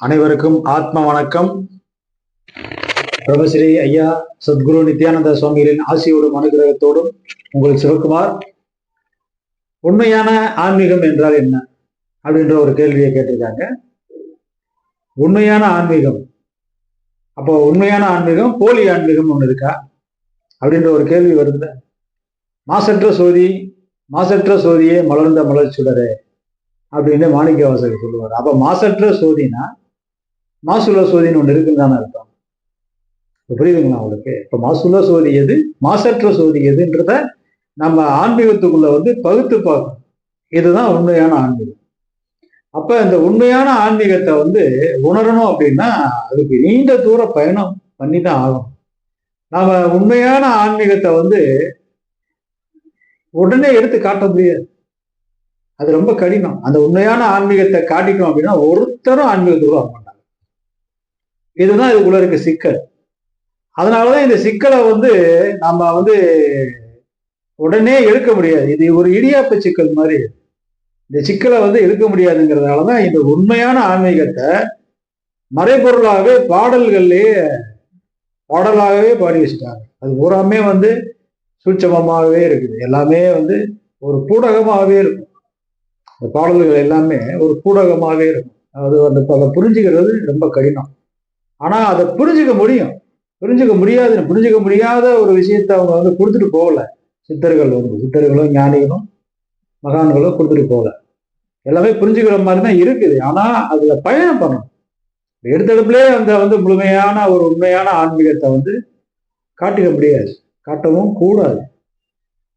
அனைவருக்கும் ஆத்ம வணக்கம். பிரபஸ்ரீ ஐயா சத்குரு நித்யானந்த சுவாமிகளின் ஆசியோடும் அனுகிரகத்தோடும் உங்கள் சிவகுமார் உண்மையான ஆன்மீகம் என்றால் என்ன அப்படின்ற ஒரு கேள்வியை கேட்டிருக்காங்க. உண்மையான ஆன்மீகம். அப்போ உண்மையான ஆன்மீகம் போலி ஆன்மீகம் ஒன்று இருக்கா அப்படின்ற ஒரு கேள்வி வருது மாசற்ற சோதி மாசற்ற சோதியே மலர்ந்த மலர் சுடரே அப்படின்னு மாணிக்க வாசகர் சொல்லுவார். அப்ப மாசற்ற சோதினா மாசுல சோதின்னு ஒன்று இருக்குன்னு தானே அர்த்தம். புரியுதுங்களா உங்களுக்கு? இப்போ மாசுல சோதி எது? மாசற்ற சோதி எதுன்றத நம்ம ஆன்மீகத்துக்குள்ள வந்து பகுத்து பார்க்கணும். இதுதான் உண்மையான ஆன்மீகம். அப்ப இந்த உண்மையான ஆன்மீகத்தை வந்து உணரணும் அப்படின்னா அதுக்கு நீண்ட தூர பயணம் பண்ணி தான் ஆகணும். நாம உண்மையான ஆன்மீகத்தை வந்து உடனே எடுத்து காட்ட முடியாது. அது ரொம்ப கடினம். அந்த உண்மையான ஆன்மீகத்தை காட்டிக்கணும் அப்படின்னா ஒருத்தரும் ஆன்மீகத்துக்குள்ள வர மாட்டாங்க. இதுதான் இதுக்குள்ள இருக்க சிக்கல். அதனாலதான் இந்த சிக்கலை வந்து நம்ம வந்து உடனே எடுக்க முடியாது. இது ஒரு இடியாப்ப சிக்கல் மாதிரி. இந்த சிக்கலை வந்து எடுக்க முடியாதுங்கிறதுனாலதான் இந்த உண்மையான ஆன்மீகத்தை மறைபொருளாகவே பாடல்கள்லயே பாடலாகவே பாடி வச்சுட்டாங்க. அது பூராமே வந்து சூட்சமமாகவே இருக்குது. எல்லாமே வந்து ஒரு பூடகமாகவே இருக்கும். இந்த பாடல்கள் எல்லாமே ஒரு பூடகமாகவே இருக்கும். அது அந்த அதை புரிஞ்சுக்கிறது ரொம்ப கடினம். ஆனா அதை புரிஞ்சுக்க முடியும். புரிஞ்சுக்க முடியாது புரிஞ்சுக்க முடியாத ஒரு விஷயத்த அவங்க வந்து கொடுத்துட்டு போகல. சித்தர்கள் வந்து சித்தர்களும் ஞானிகளும் மகான்களும் கொடுத்துட்டு போகல. எல்லாமே புரிஞ்சுக்கிற மாதிரி தான் இருக்குது. ஆனா அதுல பயணம் பண்ணணும். எடுத்தடுப்புலே அந்த வந்து முழுமையான ஒரு உண்மையான ஆன்மீகத்தை வந்து காட்டிக்க முடியாது. காட்டவும் கூடாது.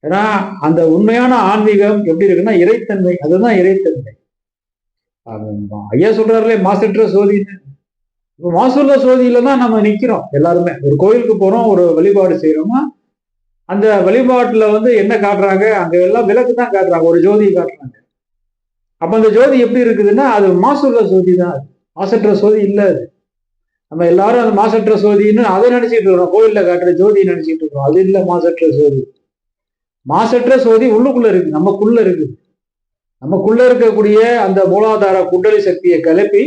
ஏன்னா அந்த உண்மையான ஆன்மீகம் எப்படி இருக்குன்னா இறைத்தன்மை. அதுதான் இறைத்தன்மை. ஐயா சொல்றாருலே மாசற்ற சோதின்னு. மாசுள்ள சோதியில தான் நம்ம நிக்கிறோம் எல்லாருமே. ஒரு கோயிலுக்கு போறோம் ஒரு வழிபாடு செய்யறோமா அந்த வழிபாட்டுல வந்து என்ன காட்டுறாங்க? அங்க எல்லாம் விளக்கு தான் காட்டுறாங்க ஒரு ஜோதியை காட்டுறாங்க. அப்ப அந்த ஜோதி எப்படி இருக்குதுன்னா அது மாசுள்ள சோதி தான் அது. மாசற்ற சோதி இல்லை அது. நம்ம எல்லாரும் அந்த மாசற்ற சோதின்னு அதை நினைச்சிட்டு இருக்கிறோம். கோயில்ல காட்டுற ஜோதி நினைச்சிட்டு இருக்கோம் அது இல்லை மாசற்ற சோதி. மாசற்ற சோதி உள்ளுக்குள்ள இருக்கு நமக்குள்ள இருக்கு நமக்குள்ள இருக்கக்கூடிய அந்த மூலாதார குண்டலி சக்தியை கிளப்பி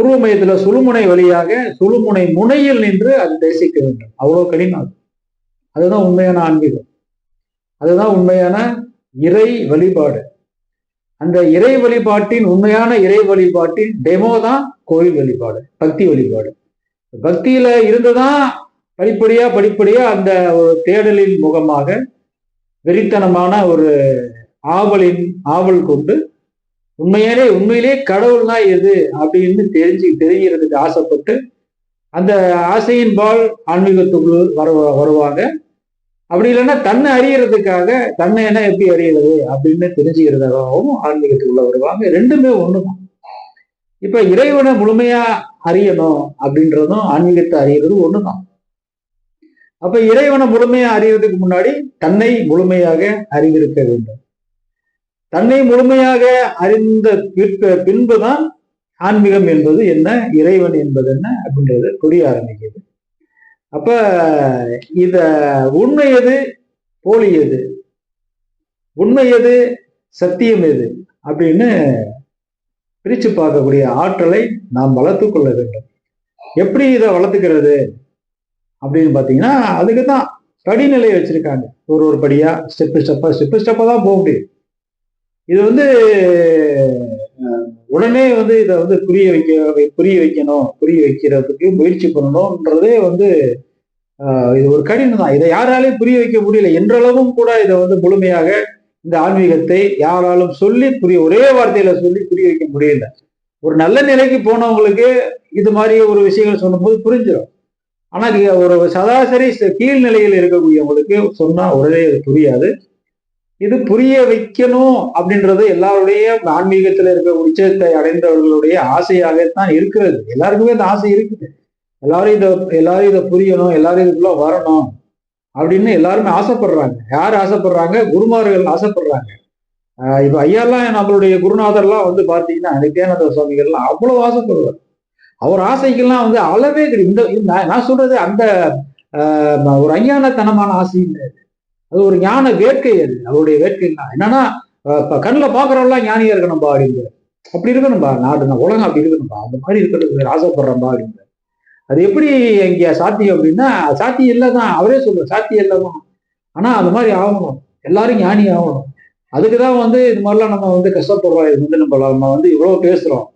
புருவ மையத்துல சுழுமுனை வழியாக சுழுமுனை முனையில் நின்று அது தரிசிக்க வேண்டும். அவ்வளவு கடினம் அதுதான் உண்மையான ஆன்மீகம். அதுதான் உண்மையான இறை வழிபாடு. அந்த இறை வழிபாட்டின் உண்மையான இறை வழிபாட்டின் டெமோ தான் கோயில் வழிபாடு பக்தி வழிபாடு. பக்தியில இருந்துதான் படிப்படியா படிப்படியா அந்த ஒரு தேடலின் முகமாக வெறித்தனமான ஒரு ஆவலின் ஆவல் கொண்டு உண்மையாலே உண்மையிலே கடவுள்னா எது அப்படின்னு தெரிஞ்சு தெரிகிறதுக்கு ஆசைப்பட்டு அந்த ஆசையின் பால் ஆன்மீகத்துக்குள் வர வருவாங்க. அப்படி இல்லைன்னா தன்னை அறியறதுக்காக தன்னை என்ன எப்படி அறியறது அப்படின்னு தெரிஞ்சுக்கிறதாகவும் ஆன்மீகத்துக்குள்ள வருவாங்க. ரெண்டுமே ஒண்ணுதான். இப்ப இறைவனை முழுமையா அறியணும் அப்படின்றதும் ஆன்மீகத்தை அறியறது ஒண்ணுதான். அப்ப இறைவனை முழுமையா அறியறதுக்கு முன்னாடி தன்னை முழுமையாக அறிந்திருக்க வேண்டும். தன்னை முழுமையாக அறிந்த பின்புதான் ஆன்மீகம் என்பது என்ன? இறைவன் என்பது என்ன? அப்படின்றது புரிய ஆரம்பிக்குது. அப்ப இத உண்மை எது? போலி எது? உண்மை எது? சத்தியம் எது? அப்படின்னு பிரித்து பார்க்கக்கூடிய ஆற்றலை நாம் வளர்த்து கொள்ள வேண்டும். எப்படி இதை வளர்த்துக்கிறது? அப்படின்னு பார்த்தீங்கன்னா அதுக்கு தான் படிநிலை வச்சிருக்காங்க. ஒரு ஒரு படியா ஸ்டெப்பு ஸ்டெப்பா ஸ்டெப்பு ஸ்டெப்பா தான் போக முடியும். இது வந்து உடனே வந்து இதை வந்து புரிய வைக்க புரிய வைக்கணும் புரிய வைக்கிறதுக்கு முயற்சி பண்ணணும்ன்றதே வந்து இது ஒரு கடினம் தான் இதை யாராலையும் புரிய வைக்க முடியல. என்றளவும் கூட இதை வந்து முழுமையாக இந்த ஆன்மீகத்தை யாராலும் சொல்லி புரிய ஒரே வார்த்தையில சொல்லி புரிய வைக்க முடியல. ஒரு நல்ல நிலைக்கு போனவங்களுக்கு இது மாதிரி ஒரு விஷயங்கள் சொல்லும்போது புரிஞ்சிடும். ஆனா ஒரு சராசரி கீழ்நிலையில் இருக்கக்கூடியவங்களுக்கு சொன்னா உடனே அது புரியாது. இது புரிய வைக்கணும் அப்படின்றது எல்லாருடைய ஆன்மீகத்துல இருக்க உச்சத்தை அடைந்தவர்களுடைய ஆசையாகத்தான் இருக்கிறது. எல்லாருக்குமே இந்த ஆசை இருக்குது. எல்லாரும் இதை எல்லாரும் இதை புரியணும் எல்லாரும் இதுக்குள்ள வரணும் அப்படின்னு எல்லாருமே ஆசைப்படுறாங்க. யார் ஆசைப்படுறாங்க? குருமார்கள் ஆசைப்படுறாங்க. இப்ப ஐயாலாம் நம்மளுடைய குருநாதர்லாம் வந்து பாத்தீங்கன்னா நித்யானந்த சுவாமிகள்லாம் அவ்வளவு ஆசைப்படுவார். அவர் ஆசைக்கெல்லாம் வந்து அளவே கிடையாது. இந்த நான் சொல்றது அந்த ஒரு ஐயானத்தனமான ஆசை இல்லை அது ஒரு ஞான வேட்கை அது அவருடைய வேட்கை தான் என்னன்னா கண்ணில் பார்க்குறவெல்லாம் ஞானியா இருக்கணும்பா அப்படிங்கிற அப்படி இருக்கணும்பா நாடு உலகம் அப்படி இருக்கணும்பா. அந்த மாதிரி இருக்கிறதுக்கு ஆசைப்படுறம்பா அப்படின்னு அது எப்படி இங்கே சாத்தியம் அப்படின்னா சாத்தியம் இல்லை தான் அவரே சொல்லுவார் சாத்தியம் இல்லை தான் ஆனால் அந்த மாதிரி ஆகணும். எல்லாரும் ஞானி ஆகணும். அதுக்கு தான் வந்து இது மாதிரிலாம் நம்ம வந்து கஷ்டப்படுறோம். இது வந்து நம்ம நம்ம வந்து இவ்வளோ பேசுகிறோம்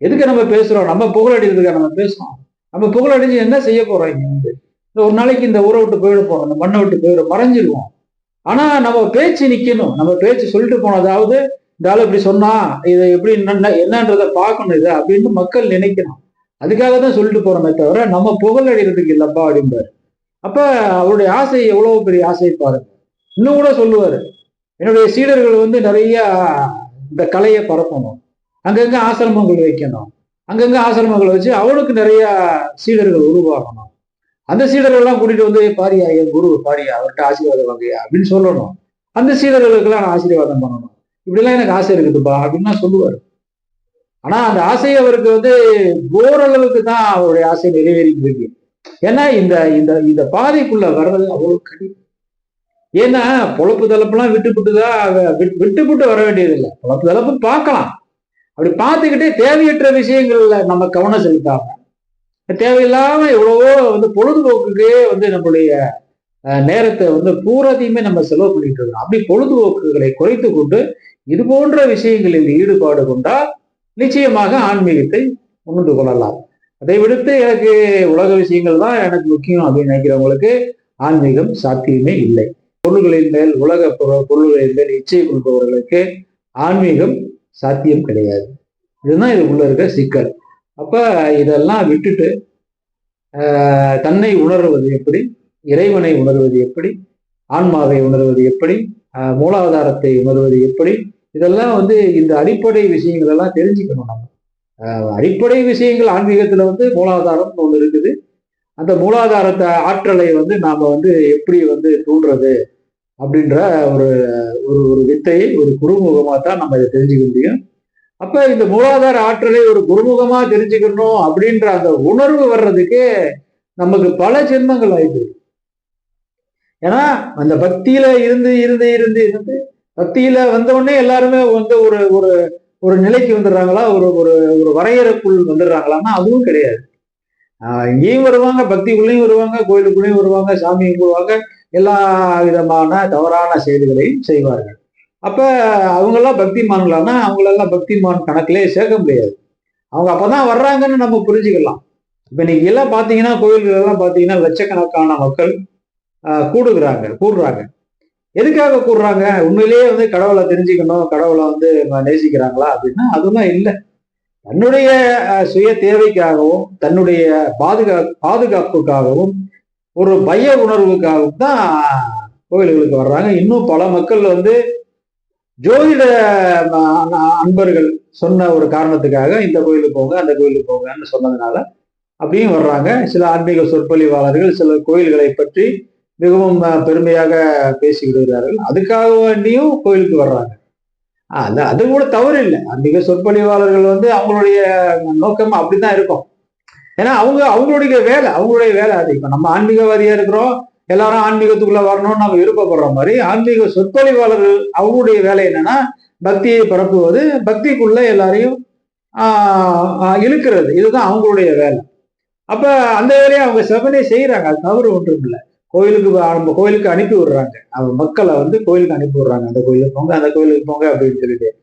எதுக்கு நம்ம பேசுகிறோம் நம்ம புகழடிக்கிறதுக்காக நம்ம பேசுகிறோம் நம்ம புகழடிஞ்சு என்ன செய்ய போகிறோம் இந்த ஒரு நாளைக்கு இந்த ஊரை விட்டு போயிட போறோம் இந்த மண்ணை விட்டு போயிட மறைஞ்சிருவோம். ஆனா நம்ம பேச்சு நிக்கணும். நம்ம பேச்சு சொல்லிட்டு போனதாவது இந்த ஆள் இப்படி சொன்னா இதை எப்படி என்னன்ன- என்னன்றதை பார்க்கணும் இதை அப்படின்னு மக்கள் நினைக்கணும். அதுக்காக தான் சொல்லிட்டு போறோமே தவிர நம்ம புகழ் அடைகிறதுக்கு இல்லப்பா அப்படிம்பாரு. அப்ப அவருடைய ஆசை எவ்வளவு பெரிய ஆசை பாருங்க. இன்னும் கூட சொல்லுவாரு. என்னுடைய சீடர்கள் வந்து நிறைய இந்த கலையை பரப்பணும். அங்கங்க ஆசிரமங்கள் வைக்கணும். அங்கங்க ஆசிரமங்களை வச்சு அவனுக்கு நிறைய சீடர்கள் உருவாகணும். அந்த சீடர்கள்லாம் கூட்டிட்டு வந்து பாரியா என் குரு பாரியா அவர்கிட்ட ஆசீர்வாதம் வாங்கயா அப்படின்னு சொல்லணும். அந்த சீடர்களுக்கெல்லாம் நான் ஆசீர்வாதம் பண்ணணும். இப்படிலாம் எனக்கு ஆசை இருக்குதுப்பா அப்படின்னு தான் சொல்லுவார். ஆனா அந்த ஆசை அவருக்கு வந்து ஓரளவுக்கு தான் அவருடைய ஆசை நிறைவேறிட்டு இருக்கு ஏன்னா இந்த இந்த இந்த பாதைக்குள்ள வர்றது அவ்வளவு கடினம். ஏன்னா பொழப்பு தலைப்புலாம் விட்டுப்புட்டு தான் விட்டுப்புட்டு வர வேண்டியதில்லை. பொழப்பு தளப்பு பார்க்கலாம். அப்படி பார்த்துக்கிட்டே தேவையற்ற விஷயங்கள்ல நம்ம கவனம் செலுத்தாம தேவையில்லாம எவ்வளவோ வந்து பொழுதுபோக்குக்கே வந்து நம்மளுடைய நேரத்தை வந்து பூரதையுமே நம்ம செலவு பண்ணிட்டு இருக்கோம். அப்படி பொழுதுபோக்குகளை குறைத்து கொண்டு இது போன்ற விஷயங்களில் ஈடுபாடு கொண்டால் நிச்சயமாக ஆன்மீகத்தை உணர்ந்து கொள்ளலாம். அதை விடுத்து எனக்கு உலக விஷயங்கள் தான் எனக்கு முக்கியம் அப்படின்னு நினைக்கிறவங்களுக்கு ஆன்மீகம் சாத்தியமே இல்லை. பொருள்களின் மேல் உலக பொருள்களின் மேல் இச்சை கொள்பவர்களுக்கு ஆன்மீகம் சாத்தியம் கிடையாது. இதுதான் இது உள்ள இருக்க சிக்கல். அப்ப இதெல்லாம் விட்டுட்டு தன்னை உணர்வது எப்படி இறைவனை உணர்வது எப்படி ஆன்மாவை உணர்வது எப்படி மூலாதாரத்தை உணர்வது எப்படி இதெல்லாம் வந்து இந்த அடிப்படை விஷயங்கள் எல்லாம் தெரிஞ்சுக்கணும் நம்ம. அடிப்படை விஷயங்கள் ஆன்மீகத்துல வந்து மூலாதாரம் ஒன்று இருக்குது. அந்த மூலாதாரத்தை ஆற்றலை வந்து நாம வந்து எப்படி வந்து தூண்டுறது அப்படின்ற ஒரு ஒரு ஒரு வித்தையை ஒரு குறுமுகமாக தான் நம்ம இதை தெரிஞ்சுக்க முடியும். அப்ப இந்த மூலாதார ஆற்றலை ஒரு குருமுகமா தெரிஞ்சுக்கணும் அப்படின்ற அந்த உணர்வு வர்றதுக்கு நமக்கு பல ஜென்மங்கள் ஆயிடுது ஏன்னா அந்த பக்தியில இருந்து இருந்து இருந்து இருந்து பக்தியில வந்த உடனே எல்லாருமே வந்து ஒரு ஒரு ஒரு நிலைக்கு வந்துடுறாங்களா? ஒரு ஒரு ஒரு வரையறைக்குள் வந்துடுறாங்களான்னா அதுவும் கிடையாது. ஆஹ் இங்கேயும் வருவாங்க பக்திக்குள்ளேயும் வருவாங்க கோயிலுக்குள்ளேயும் வருவாங்க சாமி கும்பிடுவாங்க எல்லா விதமான தவறான செயல்களையும் செய்வார்கள். அப்ப அவங்கெல்லாம் பக்திமான்களானா அவங்களெல்லாம் பக்திமான் கணக்கிலே சேர்க்க முடியாது. அவங்க அப்பதான் வர்றாங்கன்னு நம்ம புரிஞ்சுக்கலாம். இப்ப இன்னைக்கு எல்லாம் பாத்தீங்கன்னா கோயில்கள் எல்லாம் பாத்தீங்கன்னா லட்சக்கணக்கான மக்கள் கூடுகிறாங்க கூடுறாங்க. எதுக்காக கூடுறாங்க? உண்மையிலேயே வந்து கடவுளை தெரிஞ்சுக்கணும் கடவுளை வந்து நேசிக்கிறாங்களா அப்படின்னா அதெல்லாம் இல்லை. தன்னுடைய சுய தேவைக்காகவும் தன்னுடைய பாதுகா பாதுகாப்புக்காகவும் ஒரு பய உணர்வுக்காகவும் தான் கோயில்களுக்கு வர்றாங்க. இன்னும் பல மக்கள் வந்து ஜோதிட அன்பர்கள் சொன்ன ஒரு காரணத்துக்காக இந்த கோயிலுக்கு போங்க அந்த கோயிலுக்கு போங்கன்னு சொன்னதுனால அப்படியும் வர்றாங்க. சில ஆன்மீக சொற்பொழிவாளர்கள் சில கோயில்களை பற்றி மிகவும் பெருமையாக பேசி விடுகிறார்கள் அதுக்காக வேண்டியும் கோயிலுக்கு வர்றாங்க. அது அது கூட தவறு இல்லை. ஆன்மீக சொற்பொழிவாளர்கள் வந்து அவங்களுடைய நோக்கம் அப்படிதான் இருக்கும். ஏன்னா அவங்க அவங்களுடைய வேலை அவங்களுடைய வேலை அது. இப்ப நம்ம ஆன்மீகவாதியா இருக்கிறோம் எல்லாரும் ஆன்மீகத்துக்குள்ள வரணும்னு நம்ம விருப்பப்படுற மாதிரி ஆன்மீக சொற்பொழிவாளர்கள் அவங்களுடைய வேலை என்னன்னா பக்தியை பரப்புவது பக்திக்குள்ள எல்லாரையும் இழுக்கிறது. இதுதான் அவங்களுடைய வேலை. அப்ப அந்த வேலையை அவங்க செவனே செய்யறாங்க. அது தவறு ஒன்றும் இல்லை. கோயிலுக்கு நம்ம கோயிலுக்கு அனுப்பி விடுறாங்க. அவங்க மக்களை வந்து கோயிலுக்கு அனுப்பி விடுறாங்க. அந்த கோயிலுக்கு போங்க அந்த கோயிலுக்கு போங்க அப்படின்னு சொல்லிட்டு.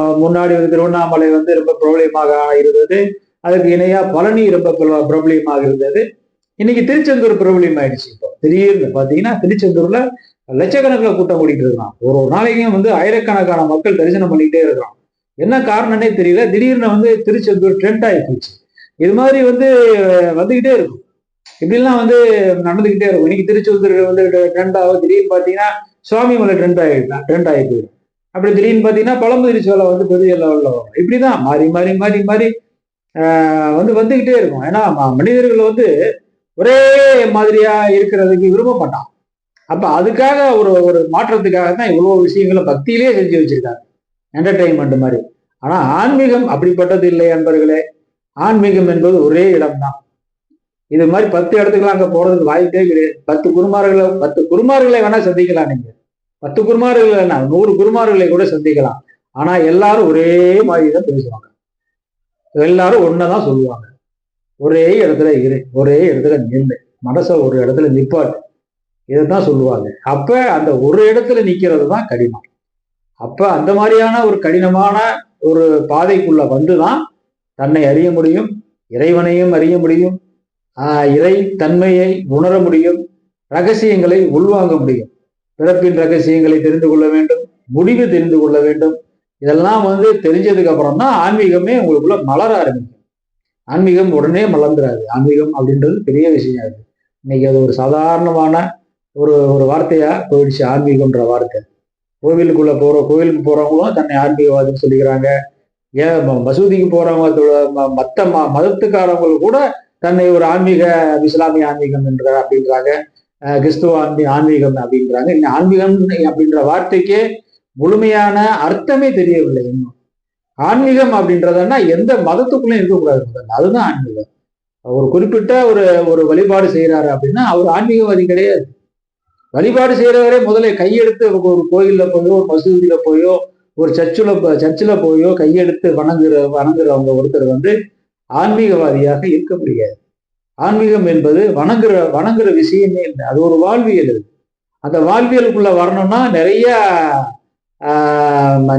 முன்னாடி வந்து திருவண்ணாமலை வந்து ரொம்ப பிரபலியமாக இருந்தது அதுக்கு இணையா பழனி ரொம்ப பிரபல- பிரபலியமாக இருந்தது. இன்னைக்கு திருச்செந்தூர் பிரபலியம் ஆயிடுச்சு இப்போ. திடீர்னு பாத்தீங்கன்னா திருச்செந்தூர்ல லட்சக்கணக்கில் கூட்டம் கூட்டிட்டு இருக்கான் ஒரு ஒரு நாளைக்கும் வந்து ஆயிரக்கணக்கான மக்கள் தரிசனம் பண்ணிக்கிட்டே இருக்கிறான். என்ன காரணம்னே தெரியல. திடீர்னு வந்து திருச்செந்தூர் ட்ரெண்ட் ஆகி போச்சு. இது மாதிரி வந்து வந்துகிட்டே இருக்கும். இப்படிலாம் வந்து நடந்துகிட்டே இருக்கும். இன்னைக்கு திருச்செந்தூர் வந்து ட்ரெண்ட் ஆகும் திடீர்னு பாத்தீங்கன்னா சுவாமிமலை ட்ரெண்ட் ஆகிடலாம் ட்ரெண்ட் ஆகி போயிடும். அப்படி திடீர்னு பாத்தீங்கன்னா பழம்புதிரி சோலை வந்து பெரிய லெவலில் வரும். இப்படிதான் மாறி மாறி மாறி மாறி வந்து வந்துகிட்டே இருக்கும். ஏன்னா மனிதர்கள் வந்து ஒரே மாதிரியா இருக்கிறதுக்கு விரும்ப மாட்டான் அப்ப அதுக்காக ஒரு ஒரு மாற்றத்துக்காக தான் இவ்வளவு விஷயங்களை பக்தியிலே செஞ்சு வச்சிருக்காங்க என்டர்டைன்மெண்ட் மாதிரி. ஆனா ஆன்மீகம் அப்படிப்பட்டது இல்லை என்பர்களே ஆன்மீகம் என்பது ஒரே இடம்தான். இது மாதிரி பத்து இடத்துக்குலாம் அங்க போறதுக்கு வாய்ப்பே கிடையாது. பத்து குருமார்களை பத்து குருமார்களை வேணா சந்திக்கலாம் நீங்க. பத்து குருமார்கள் வேணா நூறு குருமார்களை கூட சந்திக்கலாம். ஆனா எல்லாரும் ஒரே மாதிரி தான் பேசுவாங்க. எல்லாரும் ஒன்னதான் சொல்லுவாங்க. ஒரே இடத்துல இரு ஒரே இடத்துல நில்லு. மனசை ஒரு இடத்துல நிப்பாட்டு. இதைத்தான் சொல்லுவாங்க. அப்ப அந்த ஒரு இடத்துல நிக்கிறது தான் கடினம். அப்ப அந்த மாதிரியான ஒரு கடினமான ஒரு பாதைக்குள்ள வந்துதான் தன்னை அறிய முடியும் இறைவனையும் அறிய முடியும் இறை தன்மையை உணர முடியும் ரகசியங்களை உள்வாங்க முடியும். பிறப்பின் ரகசியங்களை தெரிந்து கொள்ள வேண்டும் முடிவு தெரிந்து கொள்ள வேண்டும். இதெல்லாம் வந்து தெரிஞ்சதுக்கு அப்புறம் தான் ஆன்மீகமே உங்களுக்குள்ள மலர ஆரம்பிக்கும். ஆன்மீகம் உடனே மலர்ந்துடாது ஆன்மீகம் அப்படின்றது பெரிய விஷயம் அது. இன்னைக்கு அது ஒரு சாதாரணமான ஒரு ஒரு வார்த்தையா போயிடுச்சு ஆன்மீகம்ன்ற வார்த்தை. கோவிலுக்குள்ள போற கோவிலுக்கு போறவங்களும் தன்னை ஆன்மீகவாதின்னு சொல்லிக்கிறாங்க. ஏன் மசூதிக்கு போறவங்க ம- மத்த ம- மதத்துக்காரவங்க கூட தன்னை ஒரு ஆன்மீக இஸ்லாமிய ஆன்மீகம் என்ற அப்படின்றாங்க. கிறிஸ்துவ ஆன்மீ ஆன்மீகம் அப்படின்றாங்க. இன்னும் ஆன்மீகம் அப்படின்ற வார்த்தைக்கே முழுமையான அர்த்தமே தெரியவில்லை இன்னும். ஆன்மீகம் அப்படின்றதுன்னா எந்த மதத்துக்குள்ளேயும் இருக்கக்கூடாது முதல்ல. அதுதான் ஆன்மீகம். ஒரு குறிப்பிட்ட ஒரு ஒரு வழிபாடு செய்கிறாரு அப்படின்னா அவர் ஆன்மீகவாதி கிடையாது. வழிபாடு செய்கிறவரே முதல்ல கையெடுத்து ஒரு கோயிலில் போயோ ஒரு போயோ ஒரு சர்ச்சில் சர்ச்சில் போயோ கையெடுத்து வணங்குற வணங்குறவங்க ஒருத்தர் வந்து ஆன்மீகவாதியாக இருக்க முடியாது. ஆன்மீகம் என்பது வணங்குற வணங்குற விஷயமே இல்லை. அது ஒரு வாழ்வியல் அது. அந்த வாழ்வியலுக்குள்ள வரணும்னா நிறைய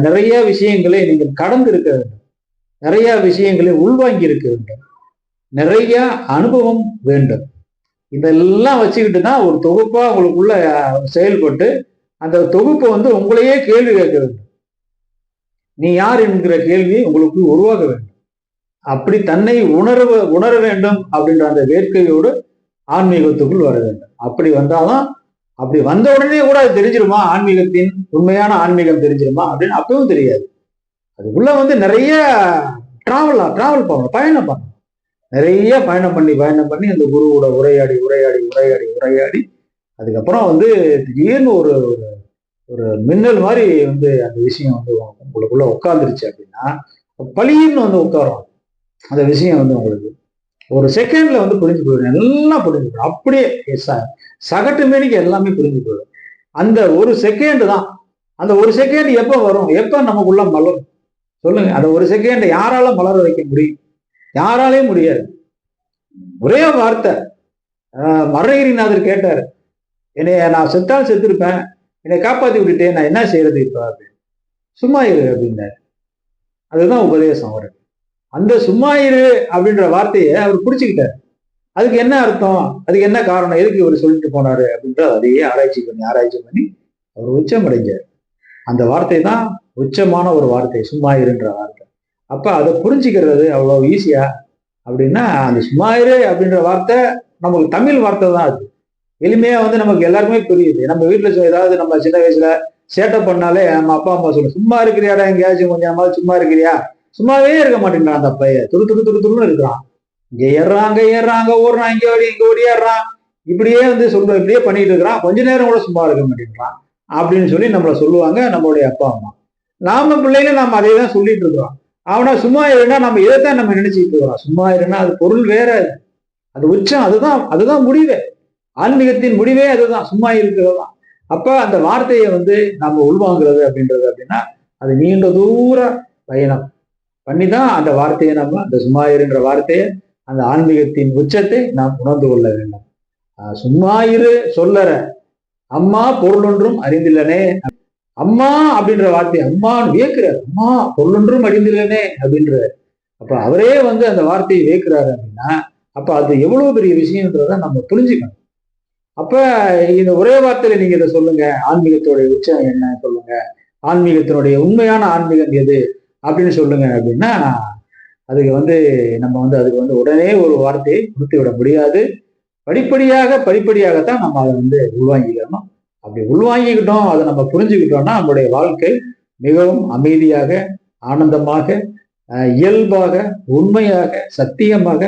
நிறைய விஷயங்களை நீங்கள் கடந்து இருக்க வேண்டும். நிறைய விஷயங்களை உள்வாங்கி இருக்க வேண்டும். நிறைய அனுபவம் வேண்டும். இதெல்லாம் வச்சுக்கிட்டு தான் ஒரு தொகுப்பா உங்களுக்குள்ள செயல்பட்டு அந்த தொகுப்பு வந்து உங்களையே கேள்வி கேட்க வேண்டும். நீ யார் என்கிற கேள்வி உங்களுக்கு உருவாக வேண்டும். அப்படி தன்னை உணர உணர வேண்டும் அப்படின்ற அந்த வேட்கையோடு ஆன்மீகத்துக்குள் வர வேண்டும். அப்படி வந்தாதான் அப்படி வந்த உடனே கூட அது தெரிஞ்சிருமா? ஆன்மீகத்தின் உண்மையான ஆன்மீகம் தெரிஞ்சிருமா? அப்படின்னு அப்பவும் தெரியாது. அதுக்குள்ள வந்து நிறைய டிராவல் டிராவல் பண்ணணும் பயணம் பண்ணணும். நிறைய பயணம் பண்ணி பயணம் பண்ணி அந்த குருவோட உரையாடி உரையாடி உரையாடி உரையாடி அதுக்கப்புறம் வந்து திடீர்னு ஒரு ஒரு- ஒரு மின்னல் மாதிரி வந்து அந்த விஷயம் வந்து உங்களுக்குள்ள உட்காந்துருச்சு அப்படின்னா பளின்னு வந்து உட்காரும். அந்த விஷயம் வந்து உங்களுக்கு ஒரு செகண்ட்ல வந்து புரிஞ்சு போயிடும். எல்லாம் புரிஞ்சு போயிடும். அப்படியே ச- சகட்டு மேனிக்கு எல்லாமே புரிஞ்சு போயிடும். அந்த ஒரு செகண்ட் தான். அந்த ஒரு செகண்ட் எப்போ வரும்? எப்போ நமக்குள்ள மலரும்? சொல்லுங்க. அந்த ஒரு செகண்ட் யாரால மலர வைக்க முடியும்? யாராலையும் முடியாது. ஒரே வார்த்தை. ஆஹ் மரணகிரிநாதர் கேட்டார். என்னைய நான் செத்தால் செத்துருப்பேன். என்னை காப்பாத்தி விட்டுட்டேன். நான் என்ன செய்யறது இப்ப? அப்படின்னு சும்மா இரு அப்படின்னாரு. அதுதான் உபதேசம் அவருக்கு. அந்த சும்மா இரு அப்படின்ற வார்த்தையை அவர் பிடிச்சுக்கிட்டார். அதுக்கு என்ன அர்த்தம்? அதுக்கு என்ன காரணம்? எதுக்கு இவர் சொல்லிட்டு போனாரு அப்படின்ற அதையே ஆராய்ச்சி பண்ணி ஆராய்ச்சி பண்ணி அவர் உச்சம் அடைஞ்சார். அந்த வார்த்தை தான் உச்சமான ஒரு வார்த்தை சும்மா இருன்ற வார்த்தை. அப்ப அதை புரிஞ்சுக்கிறது அவ்வளோ ஈஸியா அப்படின்னா அந்த சும்மா இரு அப்படின்ற வார்த்தை நமக்கு தமிழ் வார்த்தை தான் அது. எளிமையா வந்து நமக்கு எல்லாருக்குமே புரியுது. நம்ம வீட்டுல ஏதாவது நம்ம சின்ன வயசுல சேட்டை பண்ணாலே நம்ம அப்பா அம்மா சொல்லுவோம் சும்மா இருக்கிறியாடா எங்கேயாச்சும் கொஞ்சம் சும்மா இருக்கிறியா? சும்மாவே இருக்க மாட்டேங்கிறான் அந்த பையன். துரு துரு துரு துருன்னு இருக்கிறான். இங்க ஏறாங்க ஏறாங்க ஓடுறான் இங்க ஓடி இங்க ஓடியாடுறான் இப்படியே வந்து சொல்ற இப்படியே பண்ணிட்டு இருக்கிறான். கொஞ்ச நேரம் கூட சும்மா இருக்க மாட்டேங்கிறான். அப்படின்னு சொல்லி நம்மள சொல்லுவாங்க நம்மளுடைய அப்பா அம்மா. நாம பிள்ளைங்க நம்ம அதே தான் சொல்லிட்டு இருக்கிறோம். அவனா சும்மா இருந்தா நம்ம இதைத்தான் நம்ம நினைச்சிட்டு இருக்கிறோம். சும்மா இருந்தா அது பொருள் வேற. அது. உச்சம் அதுதான் அதுதான் முடிவே. ஆன்மீகத்தின் முடிவே அதுதான். சும்மா இருக்கிறது தான் அப்ப அந்த வார்த்தையை வந்து நம்ம உள்வாங்குறது அப்படின்றது அப்படின்னா அது நீண்ட தூர பயணம். பண்ணி தான் அந்த வார்த்தையை நம்ம அந்த சும்மா இருன்ற வார்த்தையை அந்த ஆன்மீகத்தின் உச்சத்தை நாம் உணர்ந்து கொள்ள வேண்டும். சும்மாயிரு சும்மா இரு சொல்லற. அம்மா பொருளொன்றும் அறிந்தில்லனே அம்மா அப்படின்ற வார்த்தை அம்மான்னு வியக்கிறார். அம்மா பொருளொன்றும் அறிந்தில்லனே அப்படின்றார். அப்ப அவரே வந்து அந்த வார்த்தையை வியக்கிறாரு அப்படின்னா அப்ப அது எவ்வளவு பெரிய விஷயம்ன்றத நம்ம புரிஞ்சுக்கணும். அப்ப இந்த ஒரே வார்த்தையில நீங்க இதை சொல்லுங்க. ஆன்மீகத்தோடைய உச்சம் என்ன சொல்லுங்க. ஆன்மீகத்தினுடைய உண்மையான ஆன்மீகம் எது? அப்படின்னு சொல்லுங்க அப்படின்னா அதுக்கு வந்து நம்ம வந்து அதுக்கு வந்து உடனே ஒரு வார்த்தையை கொடுத்து விட முடியாது. படிப்படியாக படிப்படியாகத்தான் நம்ம அதை வந்து உள்வாங்கிக்கணும் அப்படி உள்வாங்கிக்கிட்டோம் அதை நம்ம புரிஞ்சுக்கிட்டோம்னா நம்மளுடைய வாழ்க்கை மிகவும் அமைதியாக ஆனந்தமாக இயல்பாக உண்மையாக சத்தியமாக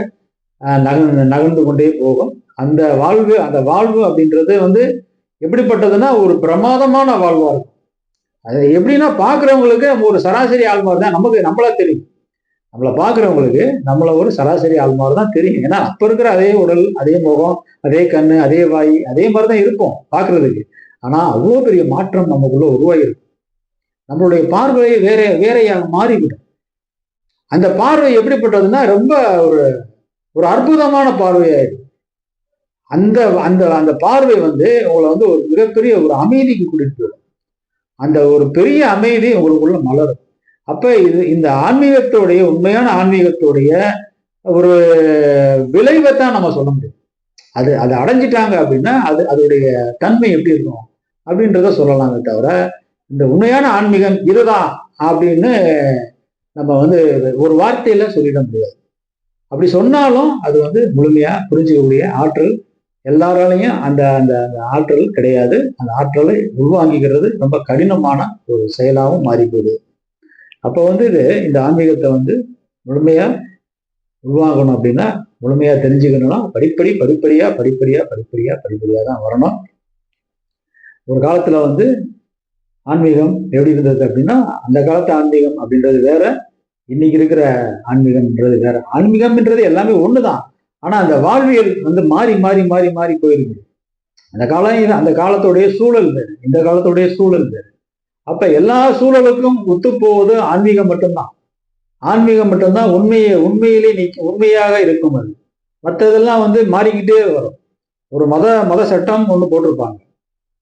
நகர்ந்து நகர்ந்து கொண்டே போகும். அந்த வாழ்வு அந்த வாழ்வு அப்படின்றது வந்து எப்படிப்பட்டதுன்னா ஒரு பிரமாதமான வாழ்வா இருக்கும். அது எப்படின்னா பார்க்குறவங்களுக்கு நம்ம ஒரு சராசரி ஆள் மாதிரி தான் நமக்கு நம்மளா தெரியும். நம்மளை பார்க்குறவங்களுக்கு நம்மளை ஒரு சராசரி ஆள் மாதிரி தான் தெரியும். ஏன்னா அப்போ இருக்கிற அதே உடல் அதே முகம் அதே கண் அதே வாய் அதே மாதிரி தான் இருக்கும் பார்க்குறதுக்கு. ஆனால் அவ்வளோ பெரிய மாற்றம் நமக்குள்ள உருவாகிருக்கும். நம்மளுடைய பார்வை வேற வேறையாக மாறிவிடும். அந்த பார்வை எப்படிப்பட்டதுன்னா ரொம்ப ஒரு ஒரு அற்புதமான பார்வையாயிடும். அந்த அந்த அந்த பார்வை வந்து உங்களை வந்து ஒரு மிகப்பெரிய ஒரு அமைதிக்கு கூட்டிட்டு போயிடும். அந்த ஒரு பெரிய அமைதி உங்களுக்குள்ள மலரும். அப்ப இது இந்த ஆன்மீகத்தோடைய உண்மையான ஆன்மீகத்தோடைய ஒரு விளைவை தான் நம்ம சொல்ல முடியும். அது அதை அடைஞ்சிட்டாங்க அப்படின்னா அது அதோடைய தன்மை எப்படி இருக்கும் அப்படின்றத சொல்லலாமே தவிர இந்த உண்மையான ஆன்மீகம் இதுதான் அப்படின்னு நம்ம வந்து ஒரு வார்த்தையில சொல்லிட முடியாது. அப்படி சொன்னாலும் அது வந்து முழுமையா புரிஞ்சுக்கக்கூடிய ஆற்றல் எல்லாராலையும் அந்த அந்த அந்த ஆற்றல் கிடையாது. அந்த ஆற்றலை உள்வாங்கிக்கிறது ரொம்ப கடினமான ஒரு செயலாகவும் மாறி போகுது அப்போ வந்து இது இந்த ஆன்மீகத்தை வந்து முழுமையா உள்வாங்கணும் அப்படின்னா முழுமையா தெரிஞ்சுக்கணும்னா படிப்படி படிப்படியா படிப்படியா படிப்படியா படிப்படியா தான் வரணும். ஒரு காலத்துல வந்து ஆன்மீகம் எப்படி இருந்தது அப்படின்னா அந்த காலத்து ஆன்மீகம் அப்படின்றது வேற இன்னைக்கு இருக்கிற ஆன்மீகம்ன்றது வேற. ஆன்மீகம்ன்றது எல்லாமே ஒண்ணுதான். ஆனா அந்த வாழ்வியல் வந்து மாறி மாறி மாறி மாறி போயிருக்கு. அந்த காலம் அந்த காலத்துடைய சூழல் வேறு இந்த காலத்துடைய சூழல் வேறு அப்ப எல்லா சூழலுக்கும் ஒத்து போவது ஆன்மீகம் மட்டும்தான். ஆன்மீகம் மட்டும்தான் உண்மையை உண்மையிலே நீக்க உண்மையாக இருக்கும் அது. மற்றதெல்லாம் வந்து மாறிக்கிட்டே வரும். ஒரு மத மத சட்டம் ஒன்று போட்டிருப்பாங்க.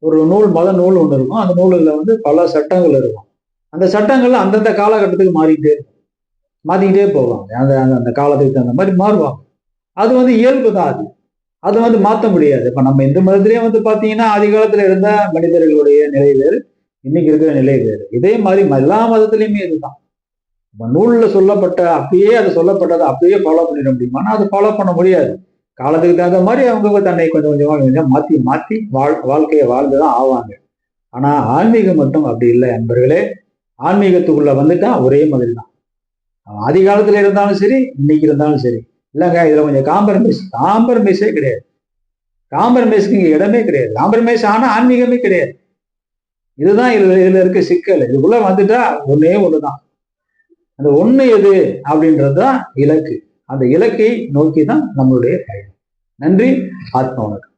ஒரு நூல் மத நூல் ஒன்று இருக்கும். அந்த நூலில் வந்து பல சட்டங்கள் இருக்கும். அந்த சட்டங்கள் அந்தந்த காலகட்டத்துக்கு மாறிக்கிட்டே இருக்கும் மாற்றிக்கிட்டே போவாங்க அந்த அந்த காலத்துக்கு தகுந்த மாதிரி மாறுவாங்க. அது வந்து இயல்பு தான் அது. அது வந்து மாற்ற முடியாது. இப்போ நம்ம இந்து மதத்திலேயே வந்து பார்த்தீங்கன்னா ஆதி காலத்தில் இருந்த மனிதர்களுடைய நிலை வேறு இன்னைக்கு இருக்கிற நிலை வேறு. இதே மாதிரி எல்லா மதத்திலையுமே இதுதான். நூலில் சொல்லப்பட்ட அப்படியே அது சொல்லப்பட்டதை அப்படியே ஃபாலோ பண்ணிட முடியுமானா அது ஃபாலோ பண்ண முடியாது. காலத்துக்கு தகுந்த மாதிரி அவங்க தன்னை கொஞ்சம் கொஞ்சமாக கொஞ்சம் மாற்றி மாற்றி வாழ் வாழ்க்கையை வாழ்ந்து தான் ஆவாங்க. ஆனால் ஆன்மீகம் மட்டும் அப்படி இல்லை என்பர்களே ஆன்மீகத்துக்குள்ள வந்துட்டா ஒரே மாதிரி தான். ஆதி காலத்தில் இருந்தாலும் சரி இன்னைக்கு இருந்தாலும் சரி. இல்லைங்க இதுல கொஞ்சம் காம்பரமைஸ் காம்பரமைஸே கிடையாது. காம்பரமைஸ்க்கு இங்க இடமே கிடையாது. காம்பரமைஸ் ஆனா ஆன்மீகமே கிடையாது. இதுதான் இதுல இதுல இருக்க சிக்கல். இதுக்குள்ள வந்துட்டா ஒன்னே ஒண்ணுதான். அந்த ஒண்ணு எது அப்படின்றதுதான் இலக்கு. அந்த இலக்கை நோக்கி தான் நம்மளுடைய பயணம். நன்றி ஆத்மா வணக்கம்.